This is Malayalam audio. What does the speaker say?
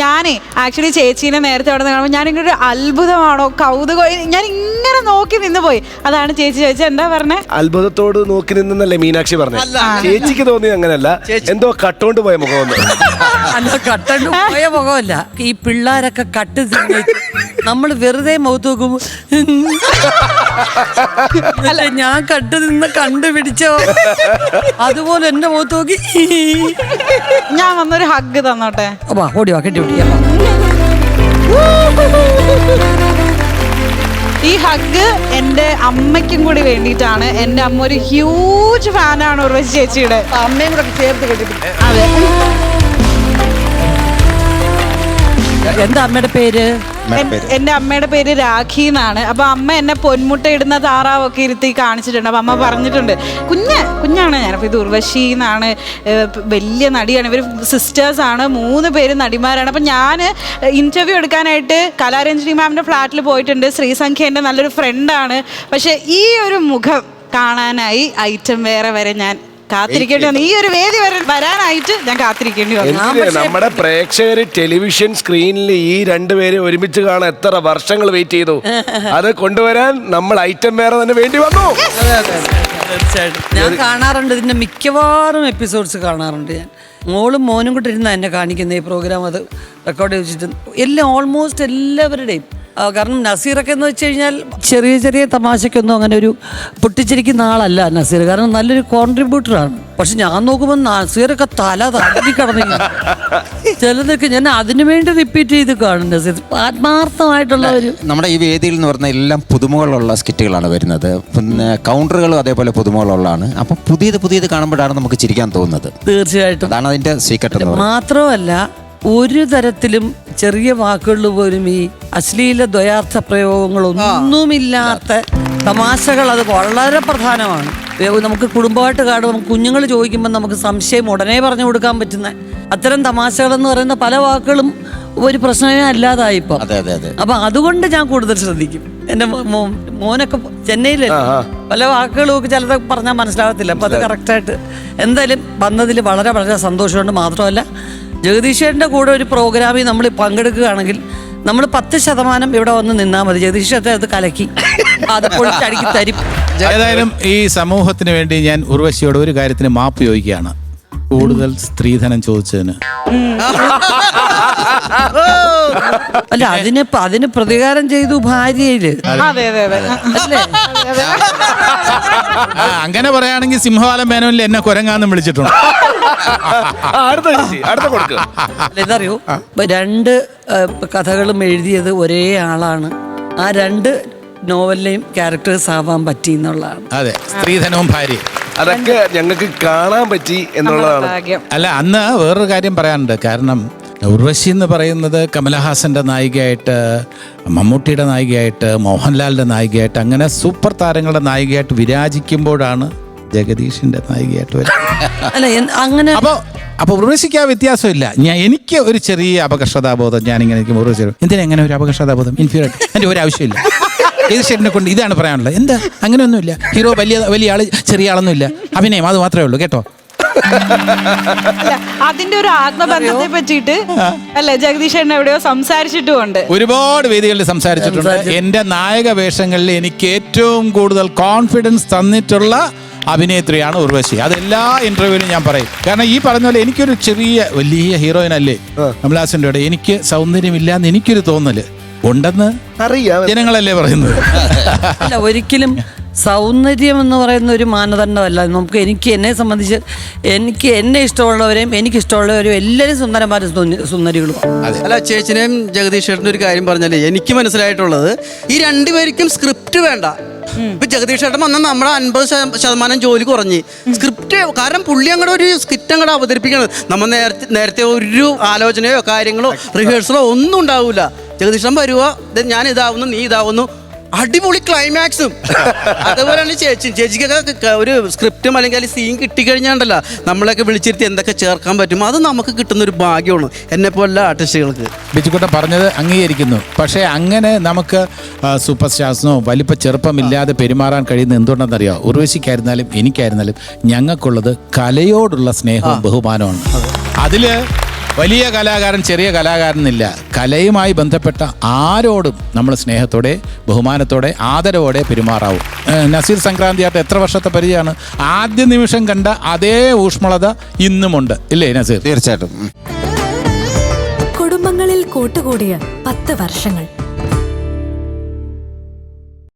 ഞാനേ ആക്ച്വലി ചേച്ചീനെ നേരത്തെ അവിടെ നിന്ന് കാണുമ്പോൾ ഞാനിങ്ങനെ ഒരു അത്ഭുതമാണോ കൗതുകം ഞാൻ ഇങ്ങനെ നോക്കി നിന്ന് പോയി അതാണ് ചേച്ചി ചോദിച്ചത്. എന്താ പറഞ്ഞേ? അത്ഭുതത്തോട് നോക്കി നിന്നല്ലേ മീനാക്ഷി പറഞ്ഞു? ചേച്ചിക്ക് തോന്നി അങ്ങനല്ല എന്തോ കട്ടോണ്ട് പോയ മുഖം അല്ല കട്ടണ്ട് പോയ മുഖമല്ല. ഈ പിള്ളേരൊക്കെ കട്ട് നമ്മൾ വെറുതെ മുഖത്ത് നോക്കുമ്പോ അല്ല. ഞാൻ കണ്ടു നിന്ന് കണ്ടുപിടിച്ചോ? അതുപോലെ എന്റെ മുഖത്ത് നോക്കി. ഞാൻ വന്നൊരു ഹഗ് തന്നോട്ടെ. വാ ഓടി വാ കെട്ടി പിടിക്കാം ഈ ഹഗ് എന്റെ അമ്മയ്ക്കും കൂടി വേണ്ടിയിട്ടാണ്. എന്റെ അമ്മ ഒരു ഹ്യൂജ് ഫാനാണ് ഉർവശി ചേച്ചിയുടെ. അമ്മയും കൂടെ ചേർത്ത് കെട്ടി അതെ. എന്താ അമ്മയുടെ പേര്? എന്റെ അമ്മയുടെ പേര്. രാഖി എന്നാണ്. അപ്പൊ അമ്മ എന്നെ പൊന്മുട്ട ഇടുന്ന താറാവൊക്കെ ഇരുത്തി കാണിച്ചിട്ടുണ്ട്. അപ്പൊ അമ്മ പറഞ്ഞിട്ടുണ്ട് കുഞ്ഞ് കുഞ്ഞാണ് ഞാൻ. അപ്പൊ ഇത് ഉർവശി എന്നാണ് വലിയ നടിയാണ്. ഇവർ സിസ്റ്റേഴ്സ് ആണ്. മൂന്ന് പേര് നടിമാരാണ്. അപ്പൊ ഞാൻ ഇന്റർവ്യൂ എടുക്കാനായിട്ട് കലാരഞ്ജനി മാമിന്റെ ഫ്ലാറ്റിൽ പോയിട്ടുണ്ട്. ശ്രീസംഖ്യ എന്റെ നല്ലൊരു ഫ്രണ്ടാണ് പക്ഷെ ഈ ഒരു മുഖം കാണാനായി ഐറ്റം വേറെ വരെ ഞാൻ കാത്തിരിക്കേണ്ടി വന്നു. ഈ ഒരു വേദി വരെ വരാനായിട്ട് ഞാൻ കാത്തിരിക്കേണ്ടി വന്നു. എന്തിന് നമ്മുടെ പ്രേക്ഷകര് ടെലിവിഷൻ സ്ക്രീനിൽ ഈ രണ്ടുപേരെ ഒരുമിച്ച് കാണാൻ എത്ര വർഷങ്ങൾ വെയിറ്റ് ചെയ്തു. അത് കൊണ്ടുവരാൻ നമ്മൾ ഐറ്റം വേറെ തന്നെ വേണ്ടി വന്നു. ഞാൻ കാണാറുണ്ട്. ഇതിന്റെ മിക്കവാറും എപ്പിസോഡ്സ് കാണാറുണ്ട് ഞാൻ. മോളും മോനും കൂടെ ഇരുന്ന എന്നെ കാണിക്കുന്ന ഈ പ്രോഗ്രാം അത് റെക്കോർഡ് ചെയ്തിട്ട് എല്ലാം ഓൾമോസ്റ്റ് എല്ലാവരുടെയും. കാരണം നസീറൊക്കെ എന്ന് വെച്ച് കഴിഞ്ഞാൽ ചെറിയ ചെറിയ തമാശക്കൊന്നും അങ്ങനെ ഒരു പൊട്ടിച്ചിരിക്കുന്ന ആളല്ല നസീർ. കാരണം നല്ലൊരു കോൺട്രിബ്യൂട്ടറാണ് പക്ഷെ ഞാൻ നോക്കുമ്പോൾ നസീറൊക്കെ തല തല്ലി കടന്നു ചിലതൊക്കെ ഞാൻ അതിനു വേണ്ടി റിപ്പീറ്റ് ചെയ്ത് കാണും നസീർ. ആത്മാർത്ഥമായിട്ടുള്ള ഒരു നമ്മുടെ ഈ വേദിയിൽ എന്ന് പറഞ്ഞാൽ എല്ലാം പുതുമകളുള്ള സ്കിറ്റുകളാണ് വരുന്നത്. പിന്നെ കൗണ്ടറുകളും അതേപോലെ പുതുമകളുള്ളതാണ്. അപ്പം പുതിയത് പുതിയത് കാണുമ്പോഴാണ് നമുക്ക് ചിരിക്കാൻ തോന്നുന്നത്. തീർച്ചയായിട്ടും. അതാണ് അതിന്റെ സീക്രട്ട് മാത്രമല്ല ഒരു തരത്തിലും ചെറിയ വാക്കുകളിൽ പോലും ഈ അശ്ലീല ദ്വയാർത്ഥ പ്രയോഗങ്ങളൊന്നുമില്ലാത്ത തമാശകൾ അത് വളരെ പ്രധാനമാണ്. നമുക്ക് കുടുംബമായിട്ട് കാണുമ്പോൾ നമുക്ക് കുഞ്ഞുങ്ങൾ ചോദിക്കുമ്പോൾ നമുക്ക് സംശയം ഉടനെ പറഞ്ഞു കൊടുക്കാൻ പറ്റുന്ന അത്തരം തമാശകൾ എന്ന് പറയുന്ന പല വാക്കുകളും ഒരു പ്രശ്നമേ അല്ലാതായി ഇപ്പൊ. അതെ അതെ അതെ. അപ്പൊ അതുകൊണ്ട് ഞാൻ കൂടുതൽ ശ്രദ്ധിക്കും. എന്റെ മോനൊക്കെ ചെന്നൈയിലല്ലേ? പല വാക്കുകളും ഒക്കെ ചിലതൊക്കെ പറഞ്ഞാൽ മനസ്സിലാകത്തില്ല. അപ്പൊ അത് കറക്റ്റായിട്ട് എന്തായാലും വന്നതിൽ വളരെ വളരെ സന്തോഷമുണ്ട്. മാത്രമല്ല ജഗദീഷേട്ടന്റെ കൂടെ ഒരു പ്രോഗ്രാമിൽ നമ്മൾ പങ്കെടുക്കുകയാണെങ്കിൽ നമ്മൾ പത്ത് ശതമാനം ഇവിടെ വന്ന് നിന്നാൽ മതി. ജഗദീശ്വരത്തെ അത് കലക്കി അത് പൊളിച്ചടുക്കി തരും. ഏതായാലും ഈ സമൂഹത്തിന് വേണ്ടി ഞാൻ ഉർവശിയോട് ഒരു കാര്യത്തിന് മാപ്പ് ചോദിക്കുകയാണ്. കൂടുതൽ സ്ത്രീധനം ചോദിച്ചതിന്. അല്ല അതിന് പ- അതിന് പ്രതികാരം ചെയ്തു ഭാര്യയിൽ. അതെ അതെ അതെ. അല്ലേ? ആ, അങ്ങനെ പറയുകയാണെങ്കിൽ സിംഹവാലം മേനോനിൽ എന്നെ കൊരങ്ങാന്ന് വിളിച്ചിട്ടുണ്ട്. ആ, അടുത്ത ചേച്ചി അടുത്ത കൊടുക്കുക അല്ല, ഇതറിയോ? ഇപ്പൊ രണ്ട് ആ, കഥകളും എഴുതിയത് ഒരേ ആളാണ്. ആ രണ്ട് നോവലിലെയും ക്യാരക്ടേഴ്സ് ആവാൻ പറ്റി എന്നുള്ളതാണ്. അതെ സ്ത്രീധനവും ഭാര്യ അതൊക്കെ ഞങ്ങൾക്ക് കാണാൻ പറ്റി എന്നുള്ളതാണ്. ഭാഗ്യം. അല്ല അന്ന് വേറൊരു കാര്യം പറയാനുണ്ട്. കാരണം ഉർവശി എന്ന് പറയുന്നത് കമലഹാസന്റെ നായികയായിട്ട് മമ്മൂട്ടിയുടെ നായികയായിട്ട് മോഹൻലാലിന്റെ നായികയായിട്ട് അങ്ങനെ സൂപ്പർ താരങ്ങളുടെ നായികയായിട്ട് വിരാജിക്കുമ്പോഴാണ് ജഗദീഷിന്റെ നായികയായിട്ട് വരുന്നത്. അല്ല അങ്ങനെ അപ്പോൾ അപ്പൊ ഉർവശിക്ക് ആ വ്യത്യാസമില്ല. ഞാൻ എനിക്ക് ഒരു ചെറിയ അപകർഷതാബോധം ഞാൻ ഇങ്ങനെ ഉർവശി എന്തിനാ എങ്ങനെ ഒരു അപകർഷതാബോധം? ഇൻഫീരിയർ എന്റെ ഒരു ആവശ്യമില്ല. ഏത് കൊണ്ട് ഇതാണ് പറയാനുള്ളത്? എന്താ? അങ്ങനെയൊന്നുമില്ല. ഹീറോ വലിയ വലിയ ആൾ ചെറിയ ആളൊന്നുമില്ല. അഭിനയം അത് മാത്രമേ ഉള്ളൂ കേട്ടോ? അതിന്റെ ഒരു ആത്മബന്ധത്തെ പറ്റിയിട്ട് അല്ലെ ജഗദീഷ് എവിടെയോ സംസാരിച്ചിട്ടുമുണ്ട്. ഒരുപാട് വേദികളിൽ സംസാരിച്ചിട്ടുണ്ട്. എന്റെ നായക വേഷങ്ങളിൽ എനിക്ക് ഏറ്റവും കൂടുതൽ കോൺഫിഡൻസ് തന്നിട്ടുള്ള അഭിനേത്രിയാണ് ഉർവശി. അതെല്ലാ ഇന്റർവ്യൂവിനും ഇന്റർവ്യൂവിലും ഞാൻ പറയും. കാരണം ഈ പറഞ്ഞ പോലെ എനിക്കൊരു ചെറിയ വലിയ ഹീറോയിൻ അല്ലേ? കമലാസിന്റെ കൂടെ. എനിക്ക് സൗന്ദര്യമില്ല എന്ന് എനിക്കൊരു തോന്നൽ. ഉണ്ടെന്ന് അറിയാം. ജനങ്ങളല്ലേ പറയുന്നത്? അല്ല ഒരിക്കലും സൗന്ദര്യം എന്ന് പറയുന്ന ഒരു മാനദണ്ഡമല്ല. നമുക്ക് എനിക്ക് എന്നെ സംബന്ധിച്ച് എനിക്ക് എന്നെ ഇഷ്ടമുള്ളവരെയും എനിക്ക് ഇഷ്ടമുള്ളവരെയും എല്ലാവരും സുന്ദരന്മാരും സുന്ദ- സുന്ദരികളും. അല്ല ചേച്ചിനെയും ജഗദീഷ് ചേട്ടന്റെ ഒരു കാര്യം പറഞ്ഞാലേ എനിക്ക് മനസ്സിലായിട്ടുള്ളത് ഈ രണ്ടുപേർക്കും സ്ക്രിപ്റ്റ് വേണ്ട. ഇപ്പൊ ജഗദീഷ് ചേട്ടൻ വന്നാൽ നമ്മുടെ അൻപത് ശതമാനം ജോലി കുറഞ്ഞ് സ്ക്രിപ്റ്റ് കാരണം പുള്ളി അങ്ങോട്ട് ഒരു സ്ക്രിപ്റ്റ് അങ്ങോട്ട് അവതരിപ്പിക്കണം നമ്മൾ നേരത്തെ നേരത്തെ ഒരു ആലോചനയോ കാര്യങ്ങളോ റിഹേഴ്സലോ ഒന്നും ഉണ്ടാവില്ല ജഗദീഷൻ വരുക ഞാൻ ഇതാവുന്നു നീ ഇതാവുന്നു അടിപൊളി ക്ലൈമാക്സും അതുപോലെയാണ് ചേച്ചി ചേച്ചിക്കൊക്കെ ഒരു സ്ക്രിപ്റ്റും അല്ലെങ്കിൽ സീൻ കിട്ടിക്കഴിഞ്ഞാണ്ടല്ലോ നമ്മളെയൊക്കെ വിളിച്ചിരുത്തി എന്തൊക്കെ ചേർക്കാൻ പറ്റും. അത് നമുക്ക് കിട്ടുന്ന ഒരു ഭാഗ്യമാണ് എന്നെ പോലുള്ള ആർട്ടിസ്റ്റുകൾക്ക് ബിജുക്കുട്ട പറഞ്ഞത് അംഗീകരിക്കുന്നു. പക്ഷേ അങ്ങനെ നമുക്ക് സൂപ്പർ സ്റ്റാർസിനോ വലിപ്പ ചെറുപ്പമില്ലാതെ പെരുമാറാൻ കഴിയുന്ന എന്തുകൊണ്ടെന്നറിയാം? ഉർവശിക്കായിരുന്നാലും എനിക്കായിരുന്നാലും ഞങ്ങൾക്കുള്ളത് കലയോടുള്ള സ്നേഹവും ബഹുമാനമാണ് അതിൽ വലിയ കലാകാരൻ ചെറിയ കലാകാരൻ എന്നില്ല കലയുമായി ബന്ധപ്പെട്ട ആരോടും നമ്മൾ സ്നേഹത്തോടെ ബഹുമാനത്തോടെ ആദരവോടെ പെരുമാറാവും. നസീർ നസീർ സംക്രാന്തിയായിട്ട് എത്ര വർഷത്തെ പരിചയമാണ്? ആദ്യ നിമിഷം കണ്ട അതേ ഊഷ്മളത ഇന്നുമുണ്ട്. ഇല്ലേ നസീർ? തീർച്ചയായിട്ടും. കുടുംബങ്ങളിൽ കൂട്ടുകൂടിയ പത്ത് വർഷങ്ങൾ.